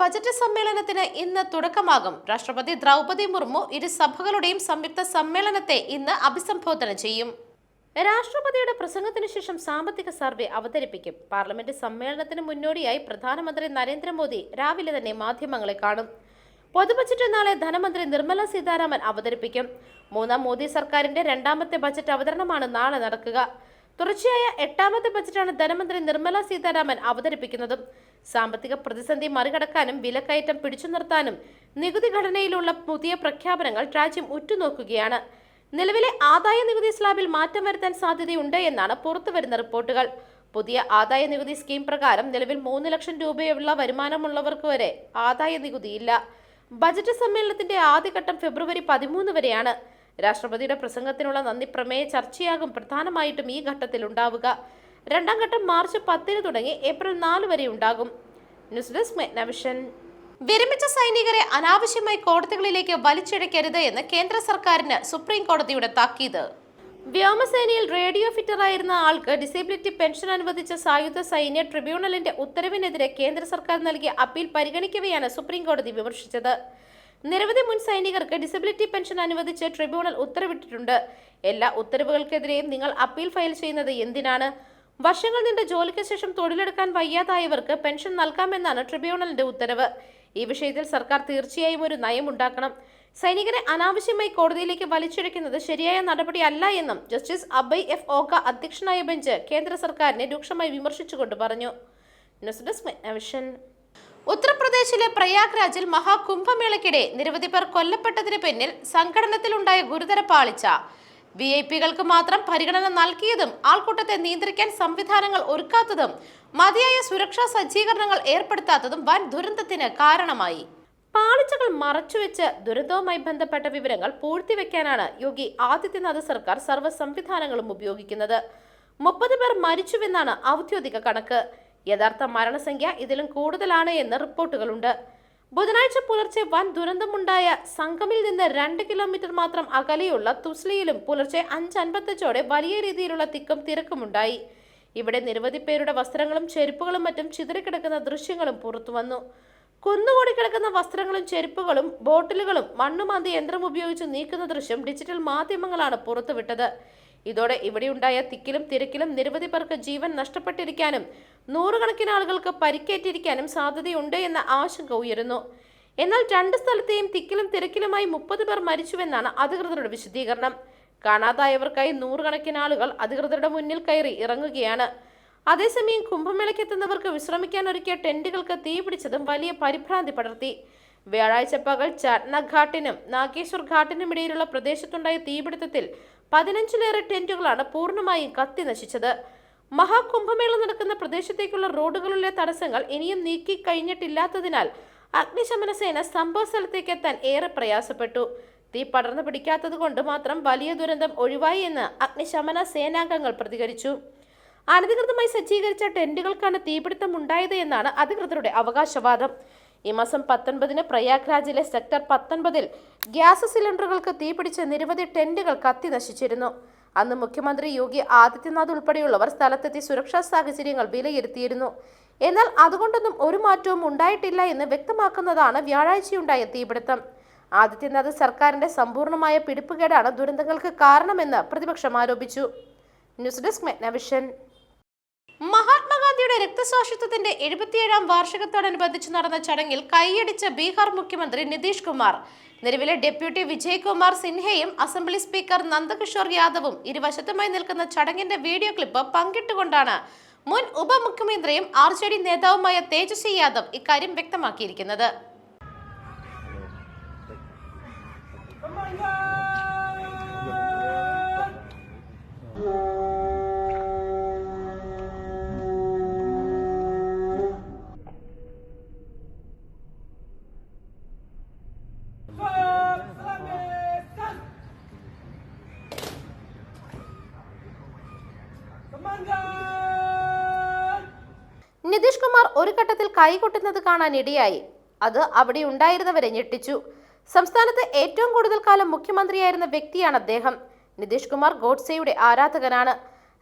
Budget സമ്മേളനത്തിന് ഇന്ന് തുടക്കമാകും. രാഷ്ട്രപതി ദ്രൗപദി മുർമു ഇരു സഭകളുടെയും സംയുക്ത സമ്മേളനത്തെ ഇന്ന് അഭിസംബോധന ചെയ്യും. രാഷ്ട്രപതിയുടെ പ്രസംഗത്തിന് ശേഷം സാമ്പത്തിക സർവേ അവതരിപ്പിക്കും. പാർലമെന്റ് സമ്മേളനത്തിന് മുന്നോടിയായി പ്രധാനമന്ത്രി നരേന്ദ്രമോദി രാവിലെ തന്നെ മാധ്യമങ്ങളെ കാണും. പൊതുബജറ്റ് നാളെ ധനമന്ത്രി നിർമ്മല സീതാരാമൻ അവതരിപ്പിക്കും. മൂന്നാം മോദി സർക്കാരിന്റെ രണ്ടാമത്തെ ബജറ്റ് അവതരണമാണ് നാളെ നടക്കുക. തുടർച്ചയായ എട്ടാമത്തെ ബജറ്റാണ് ധനമന്ത്രി നിർമ്മല സീതാരാമൻ അവതരിപ്പിക്കുന്നതും. സാമ്പത്തിക പ്രതിസന്ധി മറികടക്കാനും വിലക്കയറ്റം പിടിച്ചു നിർത്താനും നികുതി ഘടനയിലുള്ള പുതിയ പ്രഖ്യാപനങ്ങൾ രാജ്യം ഉറ്റുനോക്കുകയാണ്. നിലവിലെ ആദായ നികുതി സ്ലാബിൽ മാറ്റം വരുത്താൻ സാധ്യതയുണ്ട് എന്നാണ് പുറത്തുവരുന്ന റിപ്പോർട്ടുകൾ. പുതിയ ആദായ നികുതി സ്കീം പ്രകാരം നിലവിൽ മൂന്ന് ലക്ഷം രൂപയുള്ള വരുമാനമുള്ളവർക്ക് വരെ ആദായ നികുതിയില്ല. ബജറ്റ് സമ്മേളനത്തിന്റെ ആദ്യഘട്ടം ഫെബ്രുവരി പതിമൂന്ന് വരെയാണ്. രാഷ്ട്രപതിയുടെ പ്രസംഗത്തിനുള്ള നന്ദി പ്രമേയ ചർച്ചയാകും. പ്രധാനമായിട്ടും ഈ ഘട്ടത്തിൽ ഉണ്ടാവുക. രണ്ടാം ഘട്ടം മാർച്ച് പത്തിന് തുടങ്ങി ഏപ്രിൽ നാല് വരെ ഉണ്ടാകും. News desk Megnavision. വിരമിച്ച സൈനികരെ അനാവശ്യമായി കോടതികളിലേക്ക് വലിച്ചിഴക്കരുത് എന്ന് കേന്ദ്ര സർക്കാരിന് സുപ്രീം കോടതിയുടെ താക്കീത്. വ്യോമസേനയിൽ റേഡിയോ ഫിറ്ററായിരുന്ന ആൾക്ക് ഡിസേബിലിറ്റി പെൻഷൻ അനുവദിച്ച സായുധ സൈന്യ ട്രിബ്യൂണലിന്റെ ഉത്തരവിനെതിരെ കേന്ദ്ര സർക്കാർ നൽകിയ അപ്പീൽ പരിഗണിക്കവെയാണ് സുപ്രീം കോടതി വിമർശിച്ചത്. നിരവധി മുൻ സൈനികർക്ക് ഡിസബിലിറ്റി പെൻഷൻ അനുവദിച്ച് ട്രിബ്യൂണൽ ഉത്തരവിട്ടിട്ടുണ്ട്. എല്ലാ ഉത്തരവുകൾക്കെതിരെയും നിങ്ങൾ അപ്പീൽ ഫയൽ ചെയ്യുന്നത് എന്തിനാണ്? വർഷങ്ങൾ നിന്റെ ജോലിക്ക് ശേഷം തൊഴിലെടുക്കാൻ വയ്യാതായവർക്ക് പെൻഷൻ നൽകാമെന്നാണ് ട്രിബ്യൂണലിന്റെ ഉത്തരവ്. ഈ വിഷയത്തിൽ സർക്കാർ തീർച്ചയായും ഒരു നയം ഉണ്ടാക്കണം. സൈനികരെ അനാവശ്യമായി കോടതിയിലേക്ക് വലിച്ചിഴക്കുന്നത് ശരിയായ നടപടിയല്ല എന്നും ജസ്റ്റിസ് അബയ് എഫ് ഓക അധ്യക്ഷനായ ബെഞ്ച് കേന്ദ്ര സർക്കാരിനെ രൂക്ഷമായി വിമർശിച്ചുകൊണ്ട് പറഞ്ഞു. ന്യൂസ് ഡെസ്ക് ഉത്തർപ്രദേശിലെ പ്രയാഗ്രാജിൽ മഹാകുംഭമേളയ്ക്കിടെ നിരവധി പേർ കൊല്ലപ്പെട്ടതിന് പിന്നിൽ സംഘടനത്തിലുണ്ടായ ഗുരുതര പാളിച്ച. വി ഐ പികൾക്ക് മാത്രം പരിഗണന നൽകിയതും ആൾക്കൂട്ടത്തെ നിയന്ത്രിക്കാൻ സംവിധാനങ്ങൾ ഒരുക്കാത്തതും മതിയായ സുരക്ഷാ സജ്ജീകരണങ്ങൾ ഏർപ്പെടുത്താത്തതും വൻ ദുരന്തത്തിന് കാരണമായി. പാളിച്ചകൾ മറച്ചുവെച്ച് ദുരന്തവുമായി ബന്ധപ്പെട്ട വിവരങ്ങൾ പൂഴ്ത്തിവെക്കാനാണ് യോഗി ആദിത്യനാഥ് സർക്കാർ സർവ സംവിധാനങ്ങളും ഉപയോഗിക്കുന്നത്. മുപ്പത് പേർ മരിച്ചുവെന്നാണ് ഔദ്യോഗിക കണക്ക്. യഥാർത്ഥ മരണസംഖ്യ ഇതിലും കൂടുതലാണ് എന്ന് റിപ്പോർട്ടുകളുണ്ട്. ബുധനാഴ്ച പുലർച്ചെ വൻ ദുരന്തമുണ്ടായ സംഗമിൽ നിന്ന് രണ്ട് കിലോമീറ്റർ മാത്രം അകലെയുള്ള തുസ്ലിയിലും പുലർച്ചെ അഞ്ച് അൻപത്തഞ്ചോടെ വലിയ രീതിയിലുള്ള തിക്കും തിരക്കുമുണ്ടായി. ഇവിടെ നിരവധി പേരുടെ വസ്ത്രങ്ങളും ചെരുപ്പുകളും മറ്റും ചിതറിക്കിടക്കുന്ന ദൃശ്യങ്ങളും പുറത്തുവന്നു കുന്നുകൂടി കിടക്കുന്ന വസ്ത്രങ്ങളും ചെരുപ്പുകളും ബോട്ടിലുകളും മണ്ണുമാന്തി യന്ത്രം ഉപയോഗിച്ച് നീക്കുന്ന ദൃശ്യം ഡിജിറ്റൽ മാധ്യമങ്ങളാണ് പുറത്തുവിട്ടത്. ഇതോടെ ഇവിടെയുണ്ടായ തിക്കിലും തിരക്കിലും നിരവധി പേർക്ക് ജീവൻ നഷ്ടപ്പെട്ടിരിക്കാനും നൂറുകണക്കിന് ആളുകൾക്ക് പരിക്കേറ്റിരിക്കാനും സാധ്യതയുണ്ട് എന്ന ആശങ്ക ഉയരുന്നു. എന്നാൽ രണ്ട് സ്ഥലത്തെയും തിക്കിലും തിരക്കിലുമായി മുപ്പത് പേർ മരിച്ചുവെന്നാണ് അധികൃതരുടെ വിശദീകരണം. കാണാതായവർക്കായി നൂറുകണക്കിന് ആളുകൾ അധികൃതരുടെ മുന്നിൽ കയറി ഇറങ്ങുകയാണ്. അതേസമയം കുംഭമേളയ്ക്കെത്തുന്നവർക്ക് വിശ്രമിക്കാൻ ഒരുക്കിയ ടെന്റുകൾക്ക് തീപിടിച്ചതും വലിയ പരിഭ്രാന്തി പടർത്തി. വ്യാഴാഴ്ച പകൽ ചാട്ന ഘാട്ടിനും നാഗേശ്വർ ഘാട്ടിനും ഇടയിലുള്ള പ്രദേശത്തുണ്ടായ തീപിടുത്തത്തിൽ പതിനഞ്ചിലേറെ ടെന്റുകളാണ് പൂർണമായും കത്തി നശിച്ചത്. മഹാകുംഭമേള നടക്കുന്ന പ്രദേശത്തേക്കുള്ള റോഡുകളിലെ തടസ്സങ്ങൾ ഇനിയും നീക്കി കഴിഞ്ഞിട്ടില്ലാത്തതിനാൽ അഗ്നിശമന സേന സംഭവ സ്ഥലത്തേക്ക് എത്താൻ ഏറെ പ്രയാസപ്പെട്ടു. തീ പടർന്നു പിടിക്കാത്തത് കൊണ്ട് മാത്രം വലിയ ദുരന്തം ഒഴിവായി എന്ന് അഗ്നിശമന സേനാംഗങ്ങൾ പ്രതികരിച്ചു. അനധികൃതമായി സജ്ജീകരിച്ച ടെന്റുകൾക്കാണ് തീപിടുത്തം ഉണ്ടായത് എന്നാണ് അധികൃതരുടെ അവകാശവാദം. ഈ മാസം പത്തൊൻപതിന് പ്രയാഗ്രാജിലെ സെക്ടർ പത്തൊൻപതിൽ ഗ്യാസ് സിലിണ്ടറുകൾക്ക് തീപിടിച്ച് നിരവധി ടെന്റുകൾ കത്തി നശിച്ചിരുന്നു. അന്ന് മുഖ്യമന്ത്രി യോഗി ആദിത്യനാഥ് ഉൾപ്പെടെയുള്ളവർ സ്ഥലത്തെത്തി സുരക്ഷാ സാഹചര്യങ്ങൾ വിലയിരുത്തിയിരുന്നു. എന്നാൽ അതുകൊണ്ടൊന്നും ഒരു മാറ്റവും ഉണ്ടായിട്ടില്ല എന്ന് വ്യക്തമാക്കുന്നതാണ് വ്യാഴാഴ്ചയുണ്ടായ തീപിടുത്തം. ആദിത്യനാഥ് സർക്കാരിന്റെ സമ്പൂർണമായ പിടിപ്പുകേടാണ് ദുരന്തങ്ങൾക്ക് കാരണമെന്ന് പ്രതിപക്ഷം ആരോപിച്ചു. News desk Megnavision. മഹാത്മാഗാന്ധിയുടെ രക്തസാക്ഷിത്വത്തിന്റെ എഴുപത്തിയേഴാം വാർഷികത്തോടനുബന്ധിച്ച് നടന്ന ചടങ്ങിൽ കൈയടിച്ച ബീഹാർ മുഖ്യമന്ത്രി നിതീഷ് കുമാർ. നിലവിലെ ഡെപ്യൂട്ടി വിജയ്കുമാർ സിൻഹയും അസംബ്ലി സ്പീക്കർ നന്ദകിഷോർ യാദവും ഇരുവശത്തുമായി നിൽക്കുന്ന ചടങ്ങിന്റെ വീഡിയോ ക്ലിപ്പ് പങ്കിട്ടുകൊണ്ടാണ് മുൻ ഉപമുഖ്യമന്ത്രിയും ആർ ജെ ഡി നേതാവുമായ തേജസ്വി യാദവ് ഇക്കാര്യം വ്യക്തമാക്കിയിരിക്കുന്നത്. നിതീഷ് കുമാർ ഒരു ഘട്ടത്തിൽ കൈകൊട്ടുന്നത് കാണാൻ അത് അവിടെ ഉണ്ടായിരുന്നവരെ ഞെട്ടിച്ചു. സംസ്ഥാനത്ത് ഏറ്റവും കൂടുതൽ കാലം മുഖ്യമന്ത്രിയായിരുന്ന വ്യക്തിയാണ് അദ്ദേഹം. നിതീഷ് കുമാർ ഗോഡ്സെയുടെ ആരാധകനാണ്.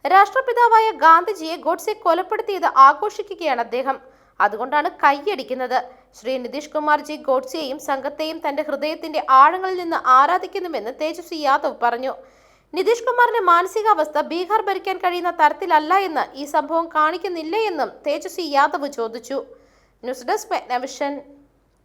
രാഷ്ട്രപിതാവായ ഗാന്ധിജിയെ ഗോഡ്സെ കൊലപ്പെടുത്തിയത് ആഘോഷിക്കുകയാണ് അദ്ദേഹം. അതുകൊണ്ടാണ് കൈയടിക്കുന്നത് ശ്രീ നിതീഷ് കുമാർ ജി ഗോഡ്സെയും സംഘത്തെയും തന്റെ ഹൃദയത്തിന്റെ ആഴങ്ങളിൽ നിന്ന് ആരാധിക്കുന്നുവെന്ന് തേജസ്വി യാദവ് പറഞ്ഞു. നിതീഷ് കുമാറിന്റെ മാനസികാവസ്ഥ ബീഹാർ ഭരിക്കാൻ കഴിയുന്ന തരത്തിലല്ല എന്ന് ഈ സംഭവം കാണിക്കുന്നില്ലേ എന്നും തേജസ്വി യാദവ് ചോദിച്ചു. News desk